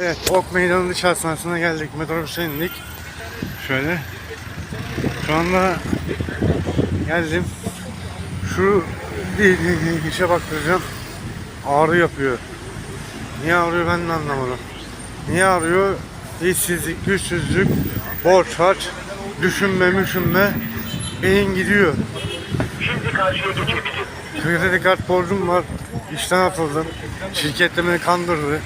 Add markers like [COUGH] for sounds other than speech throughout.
Evet, Ok Meydanı dış hastanesine geldik. Metrobüse indik. Şöyle. Şu anda geldim. Şu [LAUGHS] işe baktıracağım. Ağrı yapıyor. Niye ağrıyor ben de anlamadım. Niye ağrıyor? İşsizlik, güçsüzlük, borç harç, düşünme müşünme, beyin gidiyor. Kredi kart borcum var. İşten atıldım. Şirket beni kandırdı.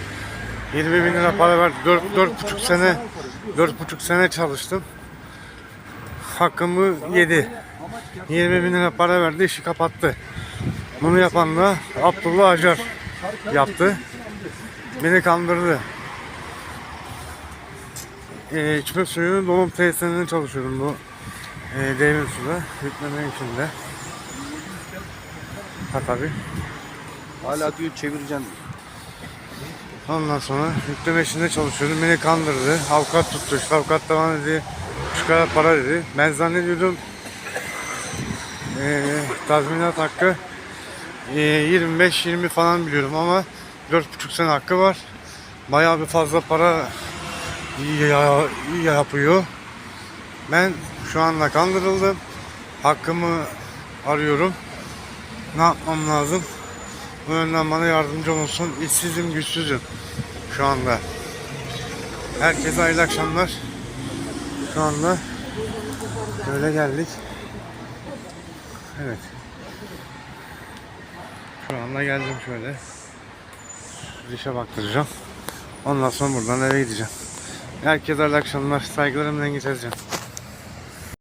20 bin lira para verdi. 4, dört buçuk sene dört buçuk sene çalıştım. Hakkımı yedi. 20 bin lira para verdi, işi kapattı. Bunu yapan da Abdullah Acar yaptı. Beni kandırdı. Ee, içme suyu dolum tesislerinde çalışıyorum bu e, devir suda yükleme içinde. Ha tabii. Hala diyor çevireceğim. Ondan sonra yükleme işinde çalışıyordum. Beni kandırdı. Avukat tuttu. İşte avukat da bana dedi şu kadar para dedi. Ben zannediyordum eee tazminat hakkı eee, 25-20 falan biliyorum ama 4,5 sene hakkı var. Bayağı bir fazla para ya- yapıyor. Ben şu anda kandırıldım. Hakkımı arıyorum. Ne yapmam lazım? Bu yönden bana yardımcı olsun. İşsizim, güçsüzüm şu anda. Herkese hayırlı akşamlar. Şu anda böyle geldik. Evet. Şu anda geldim şöyle. Dişe baktıracağım. Ondan sonra buradan eve gideceğim. Herkese hayırlı akşamlar. Saygılarımla geçeceğim.